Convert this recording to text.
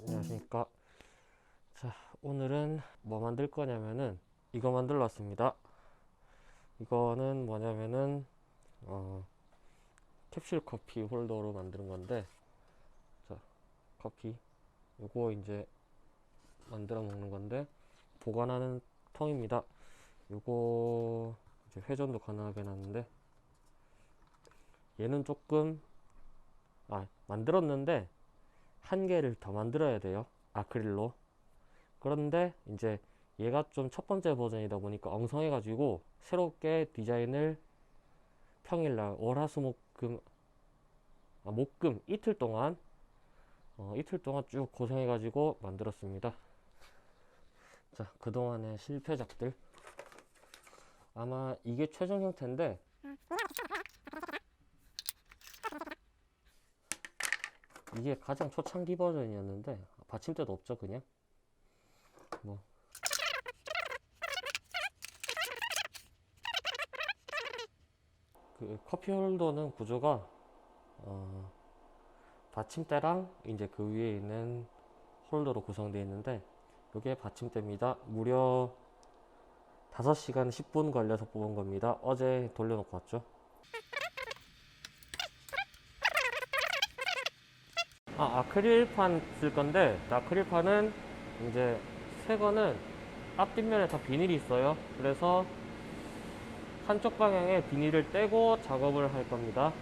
안녕하십니까. 자, 오늘은 뭐 만들 거냐면은 이거 만들러 왔습니다. 이거는 뭐냐면은 어, 캡슐 커피 홀더로 만드는 건데 자, 커피 요거 이제 만들어 먹는 건데 보관하는 통입니다. 요거 이제 회전도 가능하게 놨는데 얘는 조금 아 만들었는데 한 개를 더 만들어야 돼요. 아크릴로. 그런데 이제 얘가 좀 첫 번째 버전이다 보니까 엉성해 가지고 새롭게 디자인을 평일날 월화수목금 아, 목금 이틀 동안 어, 이틀 동안 쭉 고생해 가지고 만들었습니다. 자 그동안의 실패작들 아마 이게 최종 형태인데. 이게 가장 초창기 버전이었는데 받침대도 없죠 그냥? 뭐. 그 커피 홀더는 구조가 어, 받침대랑 이제 그 위에 있는 홀더로 구성되어 있는데 이게 받침대입니다. 무려 5시간 10분 걸려서 뽑은 겁니다. 어제 돌려놓고 왔죠. 아, 아크릴판 쓸 건데, 아크릴판은 이제 새 거는 앞뒷면에 다 비닐이 있어요. 그래서 한쪽 방향에 비닐을 떼고 작업을 할 겁니다.